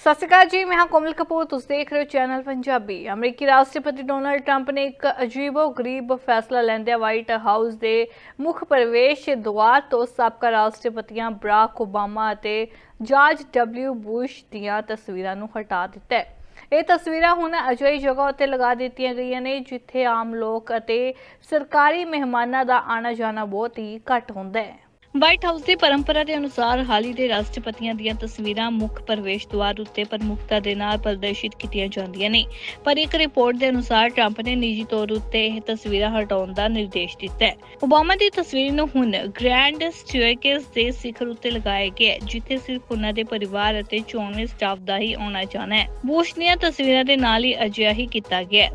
ਸਤਿ ਸ਼੍ਰੀ ਅਕਾਲ ਜੀ, ਮੈਂ ਹਾਂ ਕੋਮਲ ਕਪੂਰ, ਤੁਸੀਂ ਦੇਖ ਰਹੇ ਹੋ ਚੈਨਲ ਪੰਜਾਬੀ। ਅਮਰੀਕੀ ਰਾਸ਼ਟਰਪਤੀ ਡੋਨਾਲਡ ਟਰੰਪ ਨੇ ਇੱਕ ਅਜੀਬੋ-ਗਰੀਬ ਫੈਸਲਾ ਲੈਂਦਿਆਂ ਵਾਈਟ ਹਾਊਸ ਦੇ ਮੁੱਖ ਪ੍ਰਵੇਸ਼ ਦੁਆਰ ਤੋਂ ਸਾਬਕਾ ਰਾਸ਼ਟਰਪਤੀਆਂ ਬਰਾਕ ਓਬਾਮਾ ਅਤੇ ਜਾਰਜ ਡਬਲਿਊ ਬੁਸ਼ ਦੀਆਂ ਤਸਵੀਰਾਂ ਨੂੰ ਹਟਾ ਦਿੱਤਾ ਹੈ। ਇਹ ਤਸਵੀਰਾਂ ਹੁਣ ਅਜਿਹੀ ਜਗ੍ਹਾ ਉੱਤੇ ਲਗਾ ਦਿੱਤੀਆਂ ਗਈਆਂ ਨੇ, ਜਿੱਥੇ ਆਮ ਲੋਕ ਅਤੇ ਸਰਕਾਰੀ ਮਹਿਮਾਨਾਂ ਦਾ ਆਣਾ ਜਾਣਾ ਬਹੁਤ ਹੀ ਘੱਟ ਹੁੰਦਾ ਹੈ। ਵਾਈਟ ਹਾਊਸ ਦੀ ਪਰੰਪਰਾ ਦੇ ਅਨੁਸਾਰ ਹਾਲ ਹੀ ਦੇ ਰਾਸ਼ਟਰਪਤੀਆਂ ਦੀਆਂ ਤਸਵੀਰਾਂ ਮੁੱਖ ਪ੍ਰਵੇਸ਼ ਦੁਆਰ ਉੱਤੇ ਪ੍ਰਮੁਖਤਾ ਦੇ ਨਾਲ ਪ੍ਰਦਰਸ਼ਿਤ ਕੀਤੀਆਂ ਜਾਂਦੀਆਂ ਨੇ। ਪਰ ਇੱਕ ਰਿਪੋਰਟ ਦੇ ਅਨੁਸਾਰ ਟਰੰਪ ਨੇ ਨਿੱਜੀ ਤੌਰ ਉੱਤੇ ਇਹ ਤਸਵੀਰਾਂ ਹਟਾਉਣ ਦਾ ਨਿਰਦੇਸ਼ ਦਿੱਤਾ ਹੈ। ਓਬਾਮਾ ਦੀ ਤਸਵੀਰ ਨੂੰ ਹੁਣ ਗ੍ਰੈਂਡ ਸਟੇਅਰਕੇਸ ਦੇ ਸਿਖਰ ਉੱਤੇ ਲਗਾਇਆ ਗਿਆ ਹੈ, ਜਿੱਥੇ ਸਿਰਫ ਉਹਨਾਂ ਦੇ ਪਰਿਵਾਰ ਅਤੇ ਚੋਣਵੇਂ ਸਟਾਫ ਦਾ ਹੀ ਆਉਣਾ ਜਾਣਾ ਹੈ। ਬੁਸ਼ ਦੀਆਂ ਤਸਵੀਰਾਂ ਦੇ ਨਾਲ ਹੀ ਅਜਿਹਾ ਹੀ ਕੀਤਾ ਗਿਆ ਹੈ।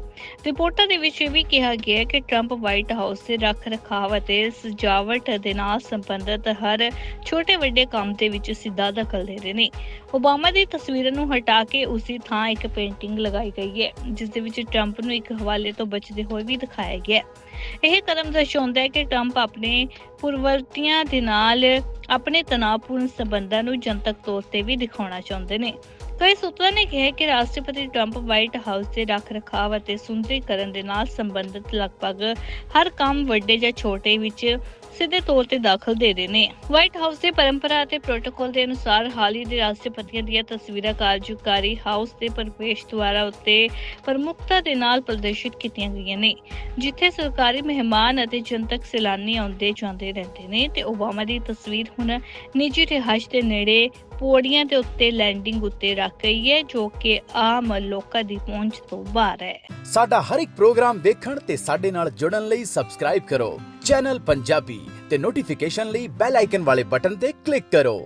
ਰਿਪੋਰਟਾਂ ਦੇ ਵਿੱਚ ਇਹ ਵੀ ਕਿਹਾ ਗਿਆ ਹੈ ਕਿ ਟਰੰਪ ਵਾਈਟ ਹਾਊਸ ਦੇ ਰੱਖ ਰਖਾਵ ਅਤੇ ਸਜਾਵਟ ਦੇ ਨਾਲ ਸੰਬੰਧਿਤ ਹਰ ਛੋਟੇ ਵੱਡੇ ਕੰਮ ਦੇ ਵਿੱਚ ਸਿੱਧਾ ਦਖਲ ਦੇ ਰਹੇ ਨੇ। ਓਬਾਮਾ ਦੀ ਤਸਵੀਰ ਨੂੰ ਹਟਾ ਕੇ ਉਸਦੀ ਥਾਂ ਇੱਕ ਪੇਂਟਿੰਗ ਲਗਾਈ ਗਈ ਹੈ, ਜਿਸ ਦੇ ਵਿੱਚ ਟਰੰਪ ਨੂੰ ਇੱਕ ਹਵਾਲੇ ਤੋਂ ਬਚਦੇ ਹੋਏ ਵੀ ਦਿਖਾਇਆ ਗਿਆ ਹੈ। ਇਹ ਕਦਮ ਦਰਸਾਉਂਦਾ ਹੈ ਕਿ ਟਰੰਪ ਆਪਣੇ ਪੁਰਵਰਤੀਆਂ ਦੇ ਨਾਲ ਆਪਣੇ ਤਣਾਅਪੂਰਨ ਸਬੰਧਾਂ ਨੂੰ ਜਨਤਕ ਤੌਰ ਤੇ ਵੀ ਦਿਖਾਉਣਾ ਚਾਹੁੰਦੇ ਨੇ। ਕਈ ਸੂਤਰਾਂ ਨੇ ਕਿਹਾ ਕਿ ਰਾਸ਼ਟਰਪਤੀ ਟਰੰਪ ਵਾਈਟ ਹਾਊਸ ਦੇ ਰੱਖ ਰਖਾਵ ਅਤੇ ਸੁੰਦਰੀਕਰਨ ਦੇ ਨਾਲ ਸੰਬੰਧਿਤ ਲਗਭਗ ਹਰ ਕੰਮ ਵੱਡੇ ਜਾਂ ਛੋਟੇ ਵਿੱਚ ਸਿੱਧੇ ਤੌਰ ਤੇ ਦਾਖਲ ਦੇ ਰਹੇ ਨੇ। ਵਾਈਟ ਹਾਊਸ ਦੇ ਪਰੰਪਰਾ ਅਤੇ ਪ੍ਰੋਟੋਕੋਲ ਦੇ ਅਨੁਸਾਰ ਹਾਲ ਹੀ ਦੇ ਰਾਸ਼ਟਰਪਤੀਆਂ ਦੀਆਂ ਤਸਵੀਰਾਂ ਕਾਰਜਕਾਰੀ ਹਾਊਸ ਦੇ ਪ੍ਰਵੇਸ਼ ਦੁਆਰਾ ਉੱਤੇ ਪ੍ਰਮੁੱਖਤਾ ਦੇ ਨਾਲ ਪ੍ਰਦਰਸ਼ਿਤ ਕੀਤੀਆਂ ਗਈਆਂ ਨੇ, ਜਿੱਥੇ ਸਰਕਾਰੀ ਮਹਿਮਾਨ ਅਤੇ ਜਨਤਕ ਸੈਲਾਨੀ ਆਉਂਦੇ ਜਾਂਦੇ ਰਹਿੰਦੇ ਨੇ ਤੇ ਓਬਾਮਾ ਦੀ ਤਸਵੀਰ ਹੁਣ ਨਿੱਜੀ ਰਿਹਾਇਸ਼ ਦੇ ਨੇੜੇ ਪੌੜੀਆਂ ਦੇ ਉੱਤੇ ਲੈਂਡਿੰਗ ਉੱਤੇ ਰੱਖ ਗਈ ਹੈ, ਜੋ ਕਿ ਆਮ ਲੋਕਾਂ ਦੀ ਪਹੁੰਚ ਤੋਂ ਬਾਹਰ ਹੈ। ਸਾਡਾ ਹਰ ਇੱਕ ਪ੍ਰੋਗਰਾਮ ਦੇਖਣ ਤੇ ਸਾਡੇ ਨਾਲ ਜੁੜਨ ਲਈ ਸਬਸਕ੍ਰਾਈਬ ਕਰੋ। ਚੈਨਲ ਪੰਜਾਬੀ ਤੇ ਨੋਟੀਫਿਕੇਸ਼ਨ ਲਈ ਬੈਲ ਆਈਕਨ ਵਾਲੇ ਬਟਨ ਤੇ ਕਲਿੱਕ ਕਰੋ।